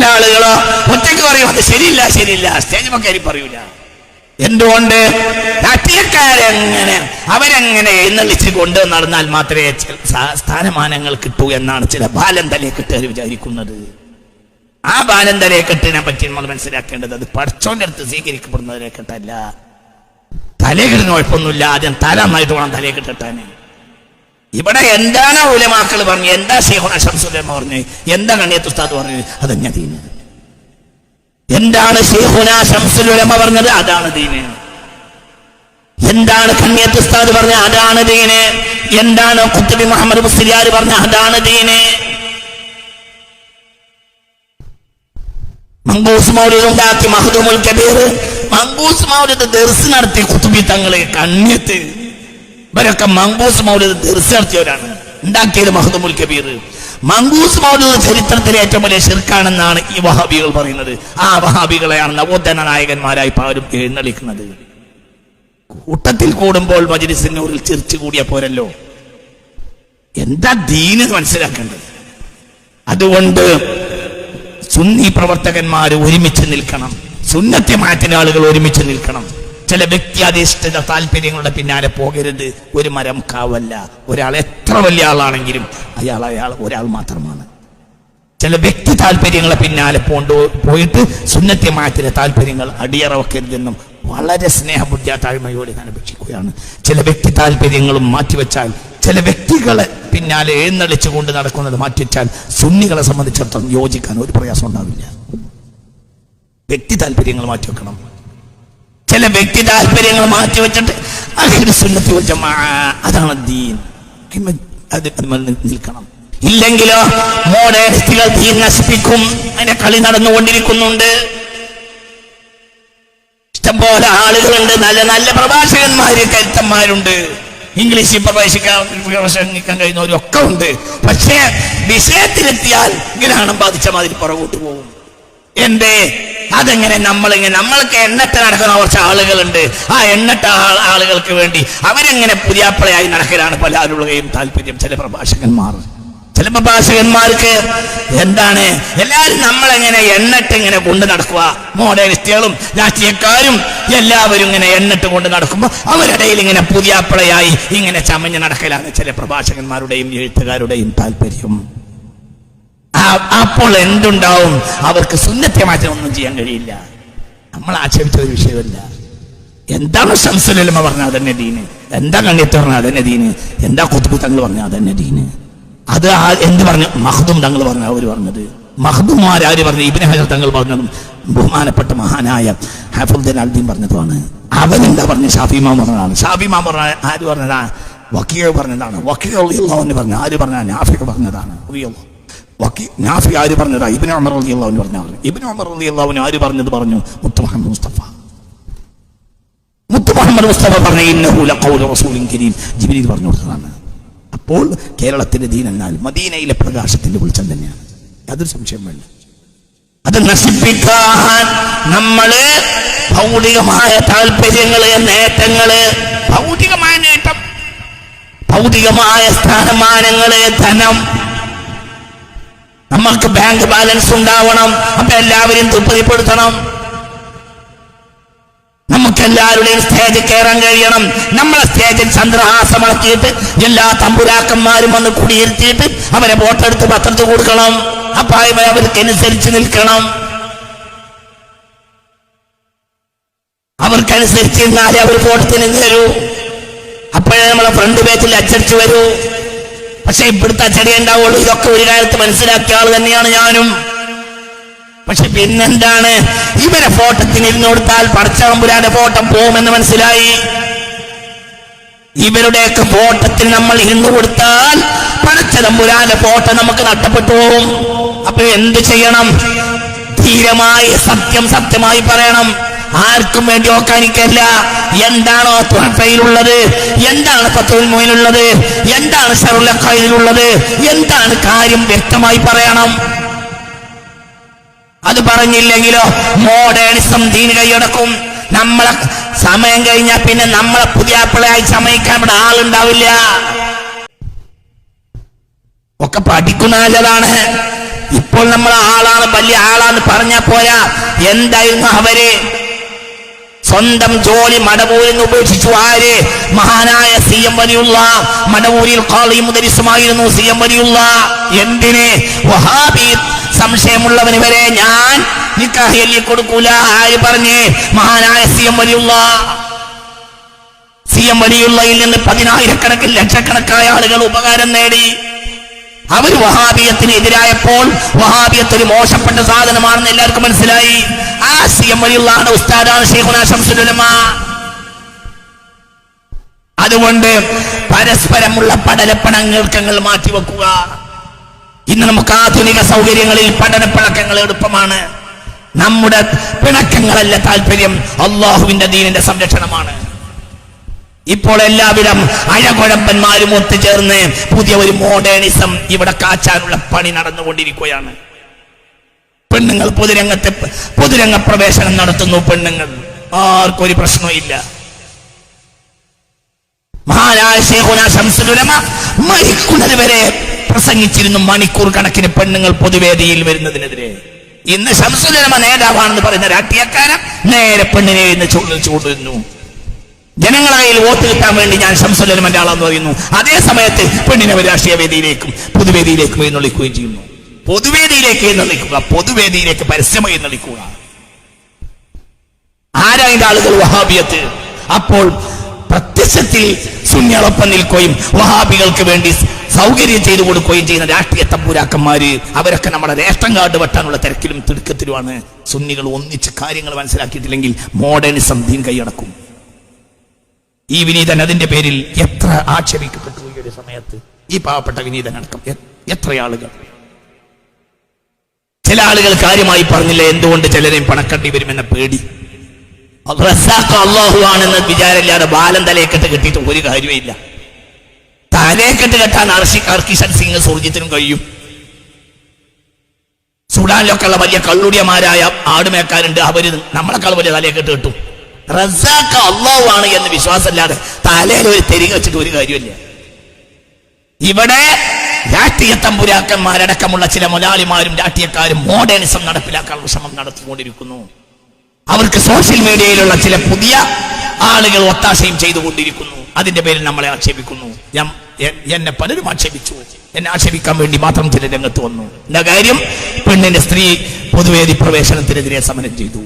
ചില ആളുകളോ ഒറ്റയ്ക്ക് പറയും അത് ശരിയില്ല ശരിയില്ല സ്റ്റേജ് കയറി പറയൂല. എന്തുകൊണ്ട്? രാഷ്ട്രീയക്കാരെങ്ങനെ അവരെങ്ങനെ എഴുന്നള്ളിച്ച് കൊണ്ട് നടന്നാൽ മാത്രമേ സ്ഥാനമാനങ്ങൾ കിട്ടൂ എന്നാണ് ചില ബാലം തലയെ കെട്ടുകാർ വിചാരിക്കുന്നത്. ആ ബാലം തലയെ കെട്ടിനെ പറ്റി നമ്മൾ മനസ്സിലാക്കേണ്ടത് അത് പഠിച്ചോന്റെ അടുത്ത് സ്വീകരിക്കപ്പെടുന്നതിനെ കെട്ടല്ല തലേ കിട്ടുന്ന കുഴപ്പമൊന്നുമില്ല. ആദ്യം തല നന്നായിട്ട് വേണം തലയെക്കെട്ടാന് ഇവിടെ എന്താണ് ഉലമാക്കൾ പറഞ്ഞു? എന്താ ഷെയ്ഖുന ഷംസുലമ പറഞ്ഞു? എന്താ കണ്ണിയത്ത് ഉസ്താദ് പറഞ്ഞു? അതന്നെ ദീന്. എന്താണ് ഷെയ്ഖുന ഷംസുലമ പറഞ്ഞത്? അതാണ് ദീന്. എന്താണ് കണ്ണിയത്ത് ഉസ്താദ് പറഞ്ഞ? അതാണ് ദീന്. എന്താണ് കുത്തബി മുഹമ്മദ് മുസ്ലിയാർ പറഞ്ഞ? അതാണ് ദീന്. മങ്കൂസ് മൗലിദ് ഉണ്ടാക്കി മഹദൂമുൽ കബീർ. മങ്കൂസ് മൗലിദ് ദർസ് നടത്തി കുത്തുബി തങ്ങളെ കണ്ണിയത്ത്. ഇവരൊക്കെ മങ്കൂസ് മൗലിദ് ദർസ് നടത്തിയവരാണ് ഉണ്ടാക്കിയത് മഹദുമുൽ കബീർ. മങ്കൂസ് മൗലിദ് ചരിത്രത്തിലെ ഏറ്റവും വലിയ ശിർക്കാണെന്നാണ് ഈ വഹാബികൾ പറയുന്നത്. ആ വഹാബികളെയാണ് നവോത്ഥന നായകന്മാരായി പലരും എഴുന്നള്ളിക്കുന്നത്. കൂട്ടത്തിൽ കൂടുമ്പോൾ മജിലിസിനൂരിൽ ചിരിച്ചു കൂടിയ പോരല്ലോ. എന്താ ദീന് മനസ്സിലാക്കേണ്ടത്? അതുകൊണ്ട് സുന്നി പ്രവർത്തകന്മാർ ഒരുമിച്ച് നിൽക്കണം. സുന്നത്തെ മാറ്റുന്ന ആളുകൾ ഒരുമിച്ച് നിൽക്കണം. ചില വ്യക്തിയാധിഷ്ഠിത താല്പര്യങ്ങളുടെ പിന്നാലെ പോകരുത്. ഒരു മരം കാവല്ല. ഒരാൾ എത്ര വലിയ ആളാണെങ്കിലും അയാൾ അയാൾ ഒരാൾ മാത്രമാണ്. ചില വ്യക്തി താല്പര്യങ്ങളെ പിന്നാലെ പോണ്ടോ പോയിട്ട് സുന്നത്യമായ ചില താല്പര്യങ്ങൾ അടിയറവക്കരുതെന്നും വളരെ സ്നേഹബുദ്ധിയ താഴ്മയോടെ ഞാൻ അപേക്ഷിക്കുകയാണ്. ചില വ്യക്തി താല്പര്യങ്ങളും മാറ്റിവെച്ചാൽ ചില വ്യക്തികളെ പിന്നാലെ എഴുന്നള്ളിച്ചു കൊണ്ട് നടക്കുന്നത് മാറ്റിവെച്ചാൽ സുന്നികളെ സംബന്ധിച്ചിടത്തോളം യോജിക്കാൻ ഒരു പ്രയാസം ഉണ്ടാവില്ല വ്യക്തി താല്പര്യങ്ങൾ മാറ്റിവെക്കണം. ചില വ്യക്തി താല്പര്യങ്ങൾ മാറ്റി വെച്ചിട്ട് അതാണ് ദീൻ. നിൽക്കണം. ഇല്ലെങ്കിലോ മോഡേണിസ്റ്റുകൾ ദീൻ നശിപ്പിക്കും. അതിന്റെ കളി നടന്നുകൊണ്ടിരിക്കുന്നുണ്ട്. ഇഷ്ടംപോലെ ആളുകളുണ്ട്. നല്ല നല്ല പ്രഭാഷകന്മാര് കരുത്തന്മാരുണ്ട്. ഇംഗ്ലീഷിൽ പ്രവേശിക്കാൻ പ്രവേശിക്കാൻ കഴിയുന്നവരൊക്കെ ഉണ്ട്. പക്ഷേ വിഷയത്തിലെത്തിയാൽ ഗ്രഹണം ബാധിച്ച മാതിരി പുറകോട്ട് പോകും. എന്തേ? അതെങ്ങനെ നമ്മളിങ്ങനെ നമ്മൾക്ക് എണ്ണട്ട് നടക്കുന്ന കുറച്ച് ആളുകളുണ്ട്. ആ എണ്ണട്ട ആളുകൾക്ക് വേണ്ടി അവരെങ്ങനെ പുതിയാപ്പളയായി നടക്കലാണ് പല ആളുകളുടെയും താല്പര്യം. ചില പ്രഭാഷകന്മാർ. ചില പ്രഭാഷകന്മാർക്ക് എന്താണ്? എല്ലാവരും നമ്മളെങ്ങനെ എണ്ണിട്ട് ഇങ്ങനെ കൊണ്ട് നടക്കുക. മോഡേണിസ്റ്റുകളും രാഷ്ട്രീയക്കാരും എല്ലാവരും ഇങ്ങനെ എണ്ണിട്ട് കൊണ്ട് നടക്കുമ്പോൾ അവരിടയിൽ ഇങ്ങനെ പുതിയാപ്പളയായി ഇങ്ങനെ ചമഞ്ഞ് നടക്കലാണ് ചില പ്രഭാഷകന്മാരുടെയും എഴുത്തുകാരുടെയും താല്പര്യം. അപ്പോൾ എന്തുണ്ടാവും? അവർക്ക് സുന്നത്തെ മാറ്റം ഒന്നും ചെയ്യാൻ കഴിയില്ല. നമ്മൾ ആക്ഷേപിച്ച ഒരു വിഷയമല്ല. എന്താണ് ശംസുലമ പറഞ്ഞ അതന്നെ ദീന്? എന്താ കണ്ണിയത്ത് പറഞ്ഞ അതന്നെ ദീന്? എന്താ കുത്തുബു തങ്ങൾ പറഞ്ഞ അതന്നെ ദീന്? അത് ആ- എന്ത് പറഞ്ഞു? മഹദും തങ്ങൾ പറഞ്ഞ അവർ പറഞ്ഞത്. മഹദുമാരാര് പറഞ്ഞു? ഇബിന് ഹജർ തങ്ങൾ പറഞ്ഞതും ബഹുമാനപ്പെട്ട മഹാനായ ഹാഫുദ്ദീൻ അൽദീൻ പറഞ്ഞതുമാണ്. അവനെന്താ പറഞ്ഞ? ഷാഫിമാൻ പറഞ്ഞതാണ്. ഷാഫിമാൻ പറഞ്ഞ ആര് പറഞ്ഞതാ? വക്കീൽ പറഞ്ഞതാണ്. വക്കീൽ പറഞ്ഞ ആര് പറഞ്ഞ? നാഫിക പറഞ്ഞതാണ്. റളിയല്ലാഹു. വക്കി നാഫി ആര് പറഞ്ഞതാ? ഇബിന് അമർ അലി അള്ളാഹുന് പറഞ്ഞ ഇബിന് അമർ അലി അള്ളാഹുന് ആര് പറഞ്ഞത് പറഞ്ഞു? മുത്തു മുഹമ്മദ് മുസ്തഫ. മുത്തു മുഹമ്മദ് മുസ്തഫ പറഞ്ഞ ഇന്നഹു ലഖൗലു റസൂലിൻ കരീം. ജിബ്രീൽ പറഞ്ഞു കൊടുത്തതാണ്. അപ്പോൾ കേരളത്തിന്റെ ദീൻ എന്നാൽ മദീനയിലെ പ്രകാശത്തിന്റെ വെളിച്ചം തന്നെയാണ്. യാതൊരു സംശയം വേണ്ട. അത് നശിപ്പിക്കാൻ നമ്മൾ ഭൗതികമായ താല്പര്യങ്ങൾ നേട്ടങ്ങൾ ഭൗതികമായ നേട്ടം ഭൗതികമായ സ്ഥാനമാനങ്ങൾ ധനം നമ്മൾക്ക് ബാങ്ക് ബാലൻസ് ഉണ്ടാവണം. അപ്പൊ എല്ലാവരെയും തൃപ്തിപ്പെടുത്തണം. നമുക്ക് എല്ലാവരുടെയും സ്റ്റേജിൽ കയറാൻ കഴിയണം. നമ്മളെ സ്റ്റേജിൽ ചന്ദ്രഹാസമാക്കിയിട്ട് എല്ലാ തമ്പുരാക്കന്മാരും വന്ന് കുടിയിരുത്തിയിട്ട് അവരെ വോട്ടെടുത്ത് പത്രത്തിൽ കൊടുക്കണം. അപ്പൊ അവ- അവർക്കനുസരിച്ച് നിൽക്കണം. അവർക്കനുസരിച്ച് നിന്നാലേ അവർ വോട്ടത്തിന് തരൂ അപ്പോഴേ നമ്മളെ ഫ്രണ്ട് പേജിൽ അച്ചടിച്ചു വരൂ. പക്ഷെ ഇവിടുത്തെ അച്ചടി ഉണ്ടാവുള്ളൂ. ഇതൊക്കെ ഒരു കാലത്ത് മനസ്സിലാക്കിയ ആൾ തന്നെയാണ് ഞാനും. പക്ഷെ പിന്നെന്താണ്? ഇവരെ ഫോട്ടത്തിന് ഇരുന്ന് കൊടുത്താൽ പടച്ചവമ്പുരാന്റെ ഫോട്ടം പോകുമെന്ന് മനസ്സിലായി. ഇവരുടെയൊക്കെ ഫോട്ടത്തിന് നമ്മൾ ഇരുന്ന് കൊടുത്താൽ പടച്ചതമ്പുരാന്റെ ഫോട്ടം നമുക്ക് നഷ്ടപ്പെട്ടു പോകും. അപ്പൊ എന്ത് ചെയ്യണം? ധീരമായി സത്യം സത്യമായി പറയണം. ആർക്കും വേണ്ടി ഓക്കാനിക്കല്ല. എന്താണോ ത്വഫയിലുള്ളത് എന്താണ് മോയിലുള്ളത് എന്താണ് ഷറുലക്കയിലുള്ളത് എന്താണ് കാര്യം വ്യക്തമായി പറയണം? അത് പറഞ്ഞില്ലെങ്കിലോ മോഡേണിസം ദീന് കൈയടക്കും. നമ്മളെ സമയം കഴിഞ്ഞാൽ പിന്നെ നമ്മളെ പുതിയ പുതിയാപ്പിളയായി സമയിക്കാൻ ഇവിടെ ആളുണ്ടാവില്ല. ഒക്കെ പഠിക്കുന്ന നല്ലതാണ് ഇപ്പോൾ നമ്മൾ ആളാണ് വലിയ ആളാന്ന് പറഞ്ഞാ പോരാ. എന്തായിരുന്നു അവർ? സ്വന്തം ജോലി മടവൂരിൽ നിന്ന് ഉപേക്ഷിച്ചു ആര്? മഹാനായ സി എം വലിയുള്ള മടവൂരിൽ കാളി മുദരിസുമായിരുന്നു സി എം വലിയുള്ള. എന്തിന്? വഹാബി സംശയമുള്ളവന് വരെ ഞാൻ കൊടുക്കൂല. ആര് പറഞ്ഞ്? മഹാനായ സി എം വലിയുള്ള. സി എം വലിയുള്ളയിൽ നിന്ന് പതിനായിരക്കണക്കിന് ലക്ഷക്കണക്കായ ആളുകൾ ഉപകാരം നേടി. അവർ വഹാബിയത്തിന് എതിരായപ്പോൾ വഹാബിയത്ത് ഒരു മോശപ്പെട്ട സാധനമാണെന്ന് എല്ലാവർക്കും മനസ്സിലായി. എം വലിയുള്ളാണ് ഉസ്താദാണ് ഷെയ്ഖുന ശംസുലുലമ. അതുകൊണ്ട് പരസ്പരമുള്ള പഠനപ്പണങ്ങൾക്കങ്ങൾ മാറ്റിവെക്കുക. ഇന്ന് നമുക്ക് ആധുനിക സൗകര്യങ്ങളിൽ പഠനപ്പണക്കങ്ങൾ എളുപ്പമാണ്. നമ്മുടെ പിണക്കങ്ങളല്ല താല്പര്യം അള്ളാഹുവിന്റെ ദീനിന്റെ സംരക്ഷണമാണ്. ഇപ്പോൾ എല്ലാവരും അഴകുഴമ്പന്മാരും ഒത്തുചേർന്ന് പുതിയ ഒരു മോഡേണിസം ഇവിടെ കാച്ചാനുള്ള പണി നടന്നുകൊണ്ടിരിക്കുകയാണ്. പെണ്ണുങ്ങൾ പൊതുരംഗത്ത് പൊതുരംഗ പ്രവേശനം നടത്തുന്നു പെണ്ണുങ്ങൾ. ആർക്കൊരു ഒരു പ്രശ്നവും മഹാനായ ശേഖുന മരിക്കുന്നത് വരെ പ്രസംഗിച്ചിരുന്നു മണിക്കൂർ കണക്കിന് പെണ്ണുങ്ങൾ പൊതുവേദിയിൽ വരുന്നതിനെതിരെ. ഇന്ന് ശംസുലമ നേതാവാണെന്ന് പറയുന്ന രാഷ്ട്രീയക്കാരൻ നേരെ പെണ്ണിനെ ഇന്ന് ചൂടുന്നു ജനങ്ങളെ കയ്യിൽ വോട്ട് കിട്ടാൻ വേണ്ടി ഞാൻ ശംസുലമന്റെ ആളെന്ന് പറയുന്നു. അതേ സമയത്ത് പെണ്ണിനെ രാഷ്ട്രീയ വേദിയിലേക്കും പൊതുവേദിയിലേക്കും എഴുന്നള്ളിക്കുകയും ചെയ്യുന്നു. പൊതുവേദിയിലേക്ക് എഴുന്നള്ളിക്കുക പൊതുവേദിയിലേക്ക് പരസ്യമായി എഴുന്നള്ളിക്കുക. ആരായിന്റെ ആളുകൾ വഹാബിയത്ത്? അപ്പോൾ പ്രത്യക്ഷത്തിൽ സുന്യാളൊപ്പം നിൽക്കുകയും വഹാബികൾക്ക് വേണ്ടി സൗകര്യം ചെയ്തു കൊടുക്കുകയും ചെയ്യുന്ന രാഷ്ട്രീയ തമ്പൂരാക്കന്മാര് അവരൊക്കെ നമ്മുടെ റേഷൻ കാർഡ് വെട്ടാനുള്ള തിരക്കിലും തിടുക്കത്തിലുമാണ്. സുന്നികൾ ഒന്നിച്ച് കാര്യങ്ങൾ മനസ്സിലാക്കിയിട്ടില്ലെങ്കിൽ മോഡേണിസം ദീൻ കൈയടക്കും. ഈ വിനീതൻ അതിന്റെ പേരിൽ എത്ര ആക്ഷേപിക്കപ്പെട്ടു ഈ ഒരു സമയത്ത്? ഈ പാവപ്പെട്ട വിനീതൻ അടക്കം എത്ര ആളുകൾ ചില ആളുകൾ കാര്യമായി പറഞ്ഞില്ല എന്തുകൊണ്ട് ചിലരെയും പണക്കണ്ടി വരുമെന്ന പേടി. അള്ളാഹു ആണെന്ന് വിചാരമില്ലാതെ ബാലൻ തലയെക്കെട്ട് കെട്ടിയിട്ട് ഒരു കാര്യമില്ല തലയെക്കെട്ട് കെട്ടാൻ അർഷി അർക്കിഷൻ സിംഗ് സുർജിത്തിനും കഴിയും. സുഡാനിലൊക്കെ ഉള്ള വലിയ കള്ളുടിയമാരായ ആടുമേക്കാരുണ്ട് അവർ നമ്മളെക്കാൾ വലിയ തലയെക്കെട്ട് കിട്ടും. റസാഖ് അള്ളാഹു ആണ് എന്ന് വിശ്വാസമില്ലാതെ തലയിൽ ഒരു തെരിക വെച്ചിട്ട് ഒരു കാര്യമില്ല ഇവിടെ രാഷ്ട്രീയ തമ്പുരാക്കന്മാരടക്കമുള്ള ചില മുലാളിമാരും രാഷ്ട്രീയക്കാരും മോഡേണിസം നടപ്പിലാക്കാനുള്ള ശ്രമം നടത്തിക്കൊണ്ടിരിക്കുന്നു. അവർക്ക് സോഷ്യൽ മീഡിയയിലുള്ള ചില പുതിയ ആളുകൾ ഒത്താശയും ചെയ്തുകൊണ്ടിരിക്കുന്നു. അതിന്റെ പേരിൽ നമ്മളെ ആക്ഷേപിക്കുന്നു. ഞാൻ എന്നെ പലരും ആക്ഷേപിച്ചു. എന്നെ ആക്ഷേപിക്കാൻ വേണ്ടി മാത്രം ചില രംഗത്ത് വന്നു. എന്റെ കാര്യം പെണ്ണിന്റെ സ്ത്രീ പൊതുവേദി പ്രവേശനത്തിനെതിരെ സമരം ചെയ്തു.